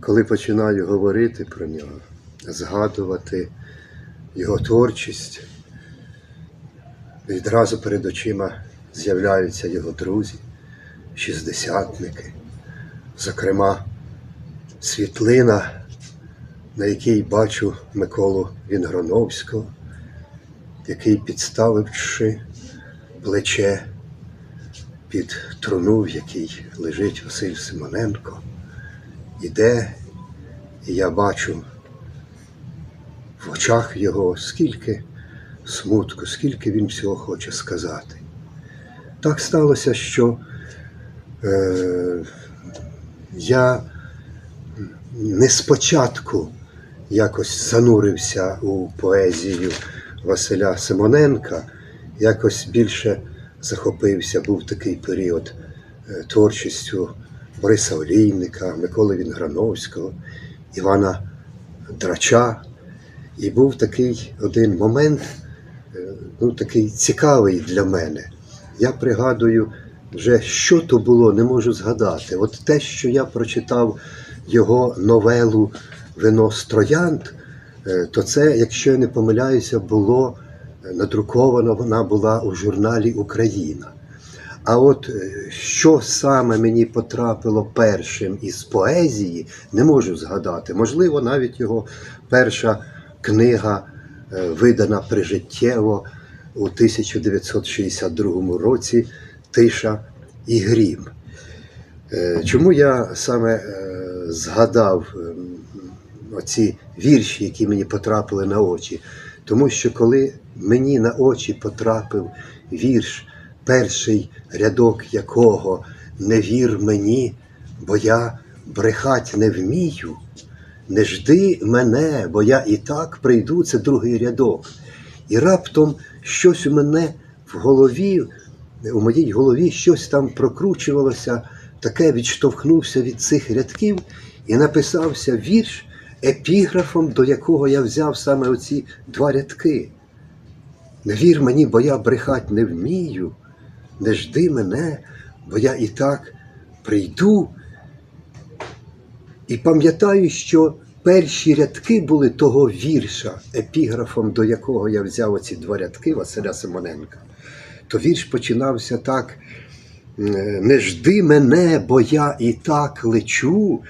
коли починаю говорити про нього, згадувати його творчість, відразу перед очима з'являються його друзі, шістдесятники, зокрема, світлина, на якій бачу Миколу Вінгроновського, який, підставивши плече під труну, в якій лежить Василь Симоненко, іде, і я бачу в очах його скільки смутку, скільки він всього хоче сказати. Так сталося, що е, я не спочатку якось занурився у поезію Василя Симоненка, якось більше захопився, був такий період е, творчістю Бориса Олійника, Миколи Вінграновського, Івана Драча. І був такий один момент, е, ну, такий цікавий для мене. Я пригадую, вже що то було, не можу згадати. От те, що я прочитав його новелу Вино з е, то це, якщо я не помиляюся, було надруковано, вона була у журналі Україна. А от е, що саме мені потрапило першим із поезії, не можу згадати. Можливо, навіть його перша книга, е, видана прижиттєво у 1962 році Тиша і грім. Е, Чому я саме згадав ем, оці вірші, які мені потрапили на очі? Тому що коли мені на очі потрапив вірш, перший рядок якого не вір мені, бо я брехать не вмію, не жди мене, бо я і так прийду, це другий рядок. І раптом щось у мене в голові, у моїй голові щось там прокручувалося, таке відштовхнувся від цих рядків і написався вірш, епіграфом, до якого я взяв саме оці два рядки. Не вір мені, бо я брехать не вмію, не жди мене, бо я і так прийду. І пам'ятаю, що перші рядки були того вірша, епіграфом, до якого я взяв оці два рядки Василя Симоненка. То вірш починався так: не жди мене, бо я і так лечу,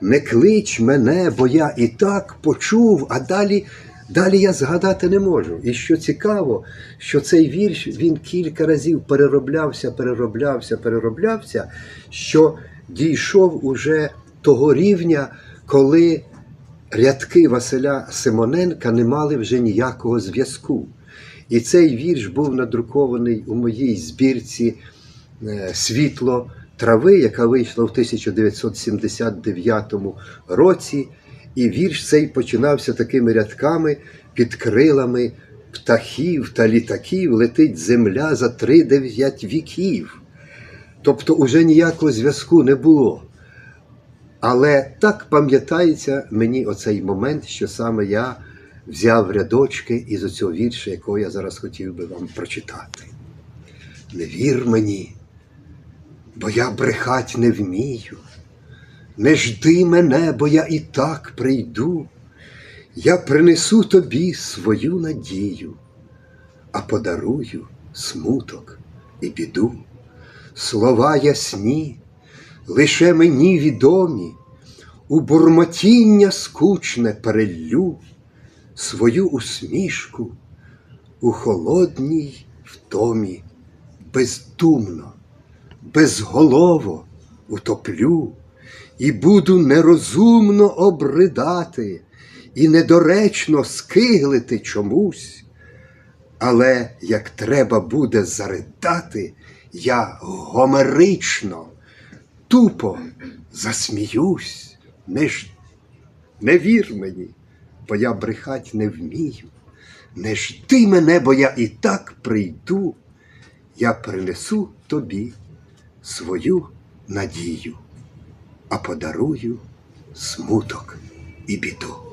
не клич мене, бо я і так почув, а далі. Далі я згадати не можу. І що цікаво, що цей вірш він кілька разів перероблявся, перероблявся, перероблявся, що дійшов уже того рівня, коли рядки Василя Симоненка не мали вже ніякого зв'язку. І цей вірш був надрукований у моїй збірці е, Світло трави, яка вийшла в 1979 році. І вірш цей починався такими рядками під крилами птахів та літаків летить земля за три дев'ять віків. Тобто уже ніякого зв'язку не було. Але так пам'ятається мені оцей момент, що саме я взяв рядочки із оцього вірша, якого я зараз хотів би вам прочитати. Не вір мені, бо я брехать не вмію. Не жди мене, бо я і так прийду. Я принесу тобі свою надію, а подарую смуток і біду. Слова ясні, лише мені відомі, у бурмотіння скучне переллю свою усмішку у холодній втомі, бездумно, безголово утоплю і буду нерозумно обридати і недоречно скиглити чомусь. Але як треба буде заридати, я гомерично, тупо засміюсь, не ж не вір мені, бо я брехать не вмію. Не жди мене, бо я і так прийду, я принесу тобі свою надію, а подарую смуток і біду.